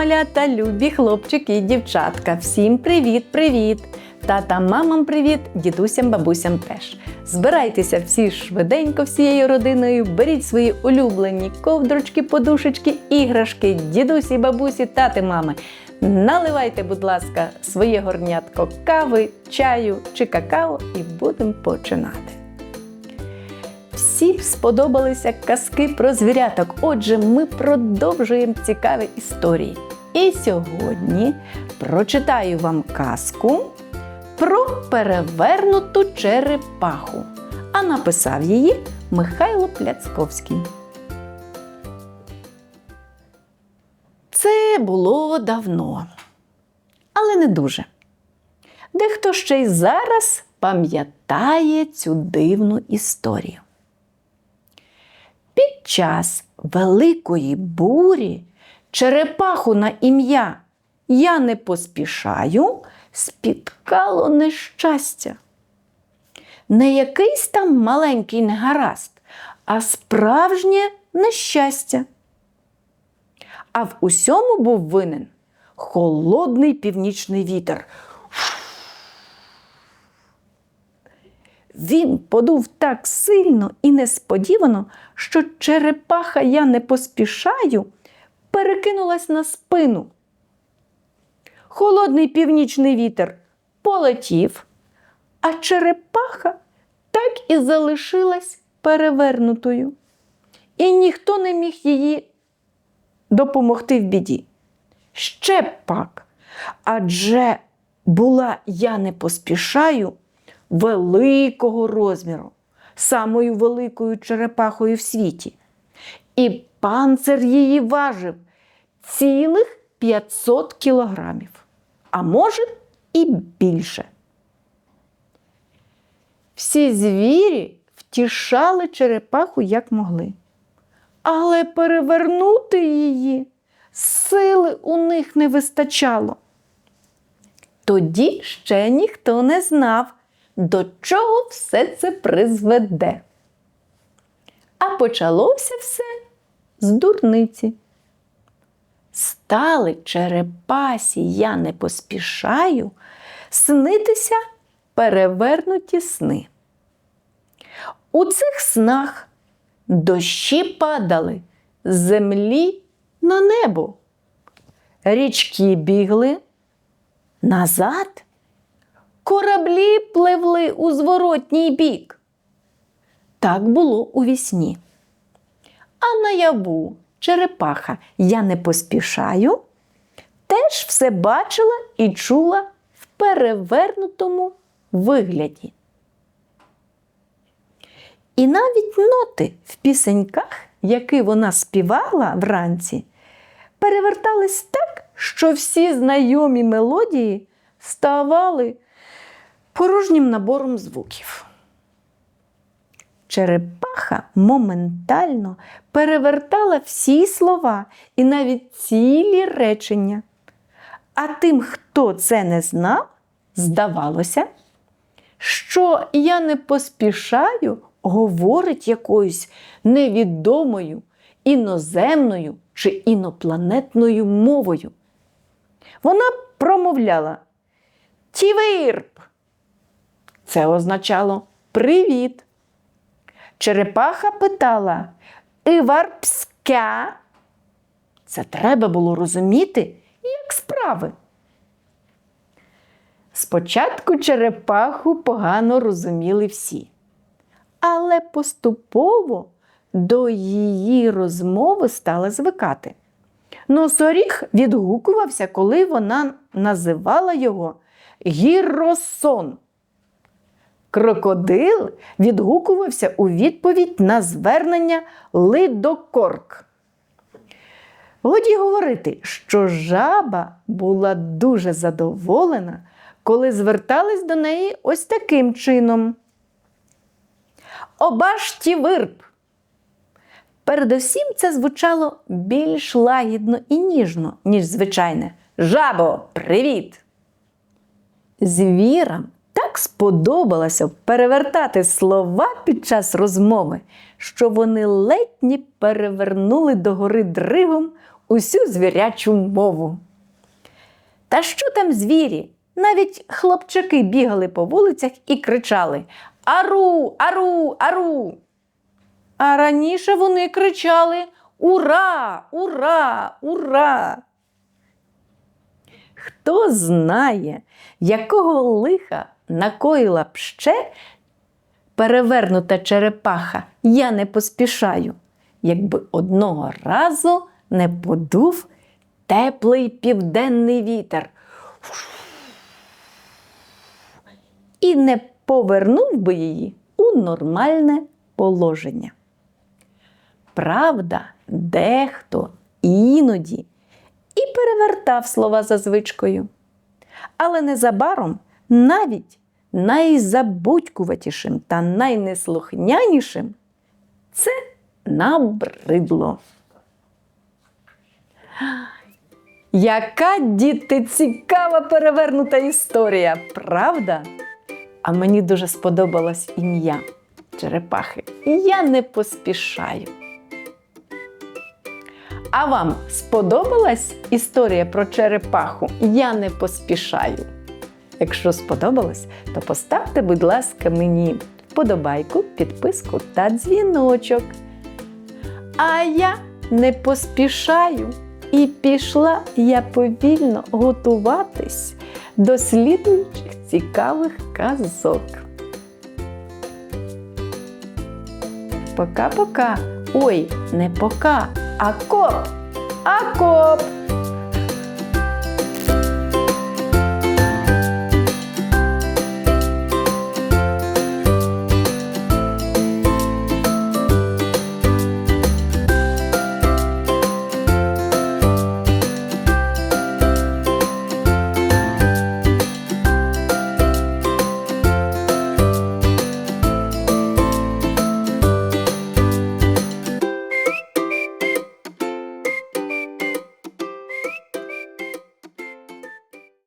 малята, любі хлопчики і дівчатка. Всім привіт-привіт! Тата, мамам привіт, дідусям, бабусям теж. Збирайтеся всі швиденько всією родиною, беріть свої улюблені ковдрочки, подушечки, іграшки, дідусі, бабусі, тати, мами. Наливайте, будь ласка, своє горнятко кави, чаю чи какао і будемо починати. Всім сподобалися казки про звіряток. Отже, ми продовжуємо цікаві історії. І сьогодні прочитаю вам казку про перевернуту черепаху. А написав її Михайло Пляцковський. Це було давно, але не дуже. Дехто ще й зараз пам'ятає цю дивну історію. Під час великої бурі черепаху на ім'я Я не поспішаю спіткало нещастя. Не якийсь там маленький негаразд, а справжнє нещастя. А в усьому був винен холодний північний вітер. Він подув так сильно і несподівано, що черепаха я не поспішаю перекинулась на спину. Холодний північний вітер полетів, а черепаха так і залишилась перевернутою. І ніхто не міг її допомогти в біді. Ще пак, адже була я не поспішаю великого розміру, самою великою черепахою в світі. І панцир її важив цілих 500 кілограмів, а може і більше. Всі звірі втішали черепаху як могли. Але перевернути її сили у них не вистачало. Тоді ще ніхто не знав, до чого все це призведе. А почалося все з дурниці. Стали черепасі, я не поспішаю, снитися перевернуті сни. У цих снах дощі падали з землі на небо. Річки бігли назад, кораблі пливли у зворотній бік. Так було у вісні. А наяву черепаха я не поспішаю, теж все бачила і чула в перевернутому вигляді. І навіть ноти в пісеньках, які вона співала вранці, перевертались так, що всі знайомі мелодії ставали порожнім набором звуків. Черепаха моментально перевертала всі слова і навіть цілі речення. А тим, хто це не знав, здавалося, що я не поспішаю говорить якоюсь невідомою іноземною чи інопланетною мовою. Вона промовляла Тівирб. Це означало привіт. Черепаха питала Іварпська. Це треба було розуміти, як справи. Спочатку черепаху погано розуміли всі, але поступово до її розмови стали звикати. Носоріг відгукувався, коли вона називала його гіросон. Крокодил відгукувався у відповідь на звернення лидокорк. Годі говорити, що жаба була дуже задоволена, коли звертались до неї ось таким чином. Обашті вирб. Передусім це звучало більш лагідно і ніжно, ніж звичайне. Жабо, привіт! Звірам так сподобалося перевертати слова під час розмови, що вони ледь не перевернули догори дригом усю звірячу мову. Та що там звірі? Навіть хлопчаки бігали по вулицях і кричали Ару, ару, ару. А раніше вони кричали Ура, ура, ура! Хто знає, якого лиха накоїла б ще перевернута черепаха, я не поспішаю, якби одного разу не подув теплий південний вітер і не повернув би її у нормальне положення. Правда, дехто іноді і перевертав слова за звичкою. Але незабаром навіть найзабудькуватішим та найнеслухнянішим це набридло. Яка діти цікава перевернута історія, правда? А мені дуже сподобалось ім'я черепахи. Я не поспішаю. А вам сподобалась історія про черепаху? Я не поспішаю. Якщо сподобалось, то поставте, будь ласка, мені вподобайку, підписку та дзвіночок. А я не поспішаю і пішла я повільно готуватись до слідуючих цікавих казок. Пока-пока. Ой, не пока, а коп. А коп.